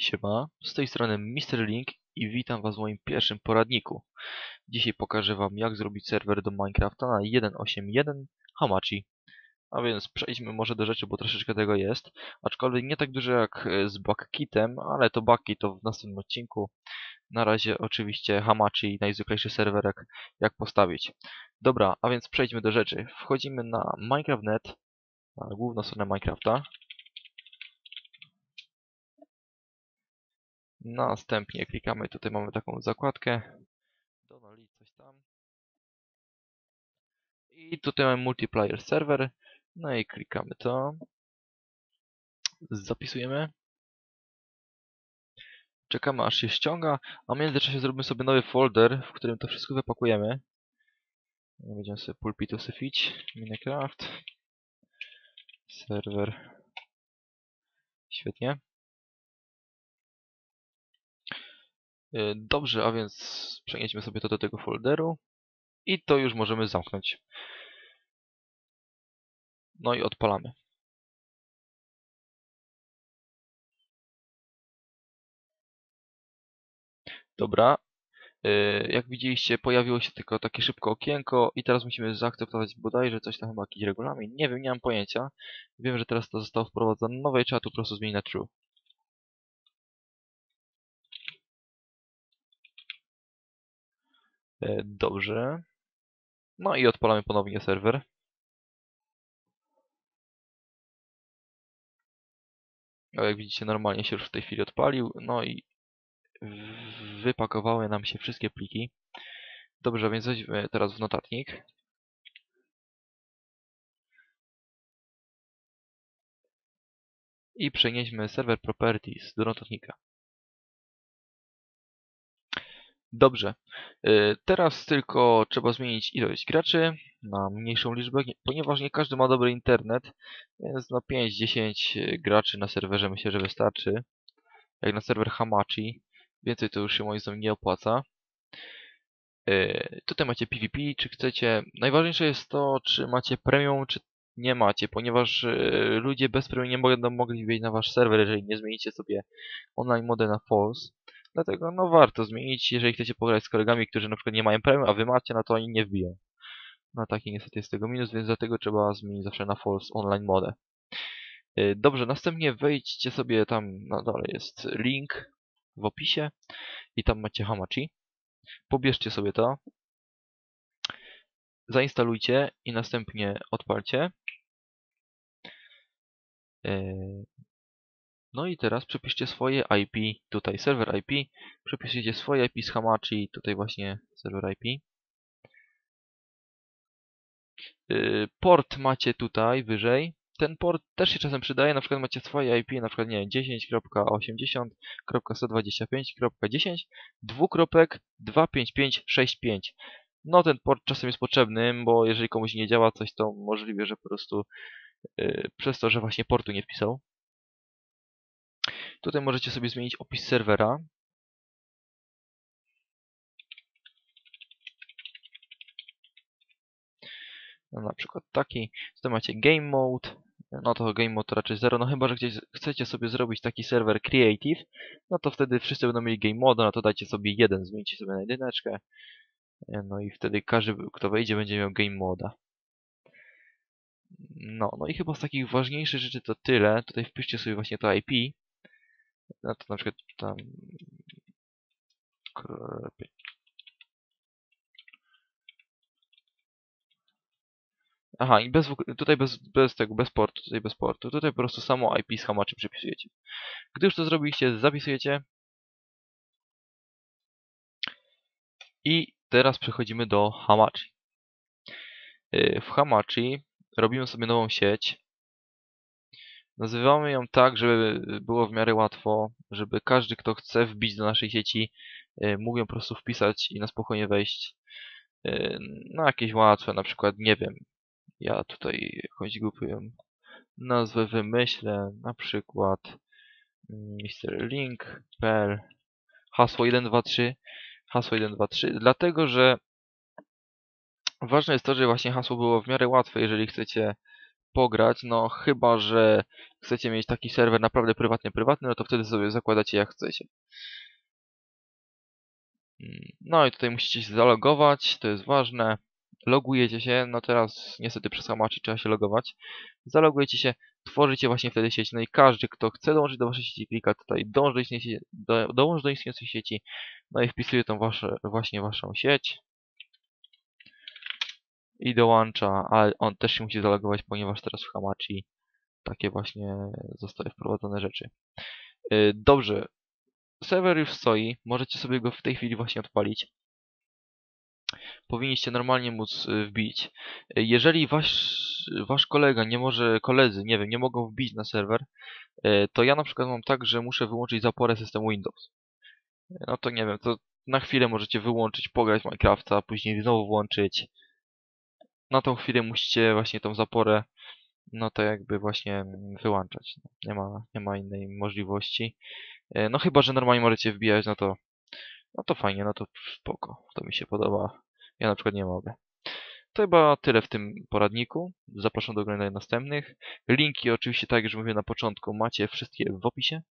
Siema, z tej strony Mr. Link i witam Was w moim pierwszym poradniku. Dzisiaj pokażę Wam jak zrobić serwer do Minecrafta na 1.8.1 Hamachi. A więc przejdźmy może do rzeczy, bo troszeczkę tego jest. Aczkolwiek nie tak dużo jak e, z Backkitem, ale to Backkit to w następnym odcinku. Na razie oczywiście Hamachi, najzwyklejszy serwerek, jak postawić. Dobra, a więc przejdźmy do rzeczy. Wchodzimy na Minecraft.net, na główną stronę Minecrafta. Następnie klikamy, tutaj mamy taką zakładkę. Dodali coś tam. I tutaj mamy multiplayer server. No i klikamy to. Zapisujemy. Czekamy aż się ściąga, a w międzyczasie zrobimy sobie nowy folder, w którym to wszystko wypakujemy. Będziemy sobie pulpitu syfić. Minecraft. Serwer. Świetnie. Dobrze, a więc przenieśmy sobie to do tego folderu i to już możemy zamknąć. No i odpalamy. Dobra. Y, jak widzieliście, pojawiło się tylko takie szybko okienko i teraz musimy zaakceptować bodajże coś tam chyba jakiś regulamin. Nie wiem, nie mam pojęcia. Wiem, że teraz to zostało wprowadzone nowe i trzeba tu po prostu zmienić na true. Dobrze. No i odpalamy ponownie serwer. Ale jak widzicie, normalnie się już w tej chwili odpalił. No i wypakowały nam się wszystkie pliki. Dobrze, więc weźmy teraz w notatnik. I przenieśmy server properties do notatnika. Dobrze. Y, teraz tylko trzeba zmienić ilość graczy na mniejszą liczbę, ponieważ nie każdy ma dobry internet, więc na 5-10 graczy na serwerze myślę, że wystarczy. Jak na serwer Hamachi. Więcej to już się moim zdaniem nie opłaca. Y, tutaj macie PvP, czy chcecie... Najważniejsze jest to, czy macie premium, czy nie macie, ponieważ y, ludzie bez premium nie będą mogli wejść na wasz serwer, jeżeli nie zmienicie sobie online mody na false. Dlatego no warto zmienić, jeżeli chcecie pograć z kolegami, którzy na przykład nie mają premium, a wy macie, no to oni nie wbiją. No taki niestety jest tego minus, więc dlatego trzeba zmienić zawsze na false online modę. Y, dobrze, następnie wejdźcie sobie tam, na dole jest link w opisie i tam macie Hamachi. Pobierzcie sobie to, zainstalujcie i następnie odpalcie. No i teraz przepiszcie swoje IP, tutaj serwer IP, przepiszcie swoje IP z Hamachi, tutaj właśnie serwer IP. Y, port macie tutaj wyżej. Ten port też się czasem przydaje, na przykład macie swoje IP, na przykład nie 10.80.125.10 dwukropek 25565. No ten port czasem jest potrzebny, bo jeżeli komuś nie działa coś, to możliwe, że po prostu yy, przez to, że właśnie portu nie wpisał. Tutaj możecie sobie zmienić opis serwera. No, na przykład taki. Tutaj macie Game Mode. No to Game Mode to raczej 0. No chyba, że chcecie sobie zrobić taki serwer Creative, no to wtedy wszyscy będą mieli Game Mode, no to dajcie sobie jeden, zmieńcie sobie na jedyneczkę. No i wtedy każdy, kto wejdzie, będzie miał Game Moda. No, no i chyba z takich ważniejszych rzeczy to tyle. Tutaj wpiszcie sobie właśnie to IP. No to na przykład tam... Aha, i bez, tutaj bez, bez tego, bez portu, tutaj bez portu. Tutaj po prostu samo IP z hamaczy przypisujecie. Gdy już to zrobiliście, zapisujecie. I teraz przechodzimy do Hamachi. Y, w Hamachi robimy sobie nową sieć. Nazywamy ją tak, żeby było w miarę łatwo, żeby każdy, kto chce wbić do naszej sieci, e, mógł ją po prostu wpisać i na spokojnie wejść. E, na jakieś łatwe, na przykład, nie wiem, ja tutaj jakąś głupią nazwę wymyślę, na przykład mrlink.pl hasło 123 hasło 123, dlatego, że ważne jest to, że właśnie hasło było w miarę łatwe, jeżeli chcecie pograć, no chyba, że chcecie mieć taki serwer naprawdę prywatny, prywatny, no to wtedy sobie zakładacie jak chcecie. Mm, No i tutaj musicie się zalogować, to jest ważne. Logujecie się, no teraz niestety przez hamaczy trzeba się logować. Zalogujecie się, tworzycie właśnie wtedy sieć, no i każdy, kto chce dołączyć do waszej sieci, klika tutaj dołącz do, istniejącej, do, do istniejącej sieci, no i wpisuje tą wasze, właśnie waszą sieć i dołącza, ale on też się musi zalogować, ponieważ teraz w Hamachi takie właśnie zostały wprowadzone rzeczy. Yy, Dobrze, serwer już stoi, możecie sobie go w tej chwili właśnie odpalić. Powinniście normalnie móc y, wbić. Y, Jeżeli wasz, wasz kolega nie może, koledzy, nie wiem, nie mogą wbić na serwer, y, to ja na przykład mam tak, że muszę wyłączyć zaporę systemu Windows. No to nie wiem, to na chwilę możecie wyłączyć, pograć Minecrafta, później znowu włączyć. Na tą chwilę musicie właśnie tą zaporę, no to jakby właśnie wyłączać. Nie ma, nie ma innej możliwości. E, No chyba, że normalnie możecie wbijać, no to no to fajnie, no to spoko. To mi się podoba. Ja na przykład nie mogę. To chyba tyle w tym poradniku. Zapraszam do oglądania następnych. Linki oczywiście, tak jak już mówiłem na początku, macie wszystkie w opisie.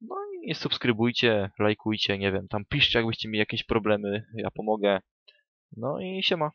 No i subskrybujcie, lajkujcie, nie wiem, tam piszcie jakbyście mieli jakieś problemy, ja pomogę. No i siema.